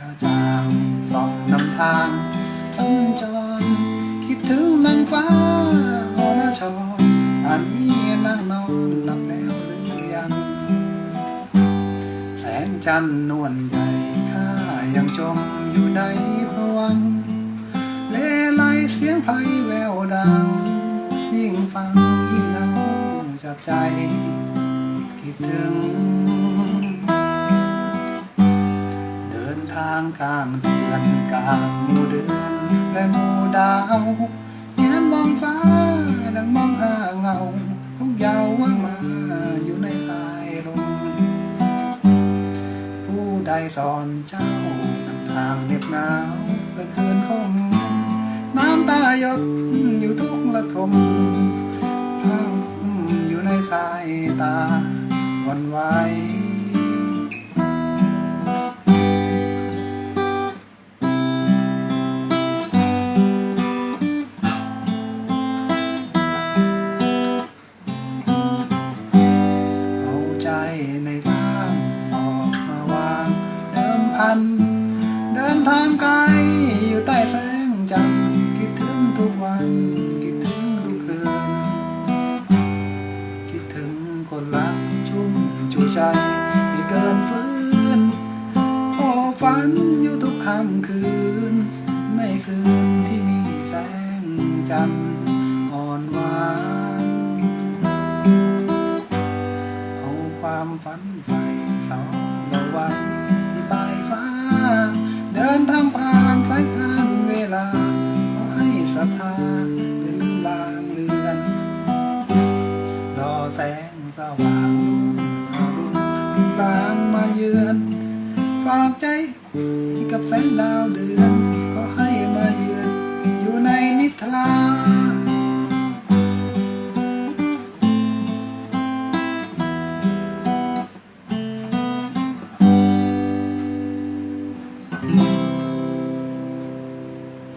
จันทร์กระจ่างส่องนำทางสัญจร คิดถึงนางฟ้าอรชรอันนี้นั่งนอนหลับแล้วหรือยัง แสงจันทร์นวลใหญ่ข้ายังจมอยู่ในภวัง เลไลเสียงไพรแววดัง ยิ่งฟังยิ่งเหงาจับใจ คิดถึง ทางกลางเดือนกลางหมู่เดือนและหมู่ดาวแง้มมองฟ้าดังมองหาเงาของยาวว่างมาอยู่ในสายลมผู้ใดสอนเจ้านำทางเหน็บหนาวและคืนคงน้ำตายดอยู่ทุกระทม ทางไกลอยู่ใต้แสงจันทร์คิดถึงทุกวัน คิดถึงทุกคืน คิดถึงคนรักชุ่มชูใจที่เกินฟื้นโอ้ฝันอยู่ทุกค่ำคืน ในคืนที่มีแสงจันทร์อ่อนหวานเอาความฝันใฝ่สอง เยือน ฝากใจไว้กับแสงดาวเดือนก็ให้มาเยือน อยู่ในนิทราเ